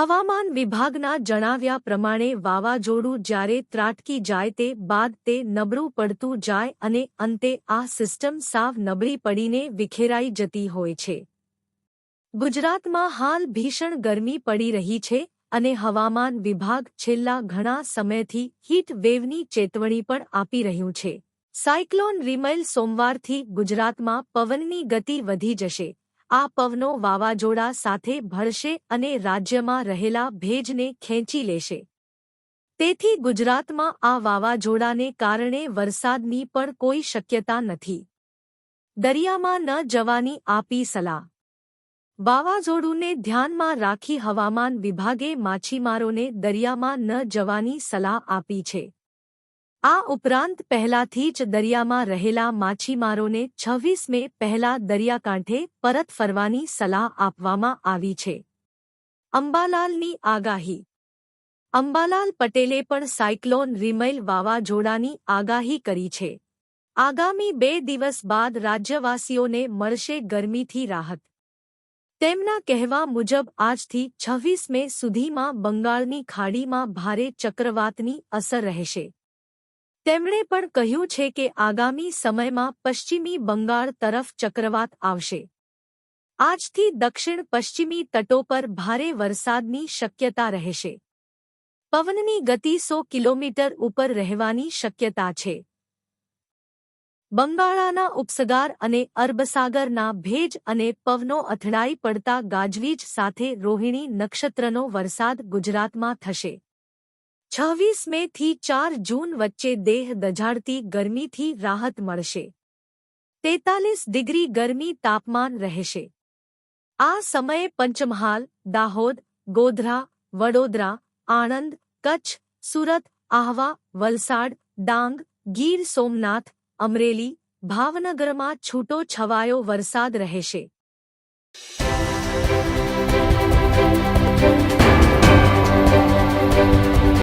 હવામાન વિભાગના જણાવ્યા પ્રમાણે વાવાઝોડું જ્યારે ત્રાટકી જાય તે બાદ તે નબળું પડતું જાય અને અંતે આ સિસ્ટમ સાવ નબળી પડીને વિખેરાઈ જતી હોય છે. ગુજરાતમાં હાલ ભીષણ ગરમી પડી રહી છે અને હવામાન વિભાગ છેલ્લા ઘણા સમયથી હીટ વેવની ચેતવણી પણ આપી રહ્યું છે. સાયક્લોન રિમેલ સોમવારથી ગુજરાતમાં પવનની ગતિ વધી જશે. આ પવનો વાવાઝોડા સાથે ભળશે અને રાજ્યમાં રહેલા ભેજને ખેંચી લેશે. તેથી ગુજરાતમાં આ વાવાઝોડાને કારણે વરસાદની પણ કોઈ શક્યતા નથી. દરિયામાં ન જવાની આપી સલાહ. વાવાઝોડુંને ધ્યાનમાં રાખી હવામાન વિભાગે માછીમારોને દરિયામાં ન જવાની સલાહ આપી છે. આ ઉપરાંત પહેલાથી જ દરિયામાં રહેલા માછીમારોને છવ્વીસ મે પહેલા દરિયાકાંઠે પરત ફરવાની સલાહ આપવામાં આવી છે. અંબાલાલની આગાહી. અંબાલાલ પટેલે પણ સાયક્લોન રિમૈલ વાવાઝોડાની આગાહી કરી છે. આગામી બે દિવસ બાદ રાજ્યવાસીઓને મળશે ગરમીથી રાહત. તેમના કહેવા મુજબ આજથી છવ્વીસ મે સુધીમાં બંગાળની ખાડીમાં ભારે ચક્રવાતની અસર રહેશે. તેમણે પણ કહ્યું છે કે આગામી સમયમાં પશ્ચિમી બંગાળ તરફ ચક્રવાત આવશે. આજથી દક્ષિણ પશ્ચિમી તટો પર ભારે વરસાદની શક્યતા રહેશે. પવનની ગતિ સો કિલોમીટર ઉપર રહેવાની શક્યતા છે. બંગાળાના ઉપસગાર અને અરબસાગરના ભેજ અને પવનો અથડાઈ પડતા ગાજવીજ સાથે રોહિણી નક્ષત્રનો વરસાદ ગુજરાતમાં થશે. છવ્વીસ મે થી ચાર જૂન વચ્ચે દેહ દઝાડતી ગરમીથી રાહત મળશે. તેતાલીસ ડિગ્રી ગરમી તાપમાન રહેશે. આ સમયે પંચમહાલ, દાહોદ, ગોધરા, વડોદરા, આણંદ, કચ્છ, સુરત, આહવા, વલસાડ, ડાંગ, ગીર સોમનાથ, અમરેલી, ભાવનગરમાં છૂટો છવાયો વરસાદ રહેશે.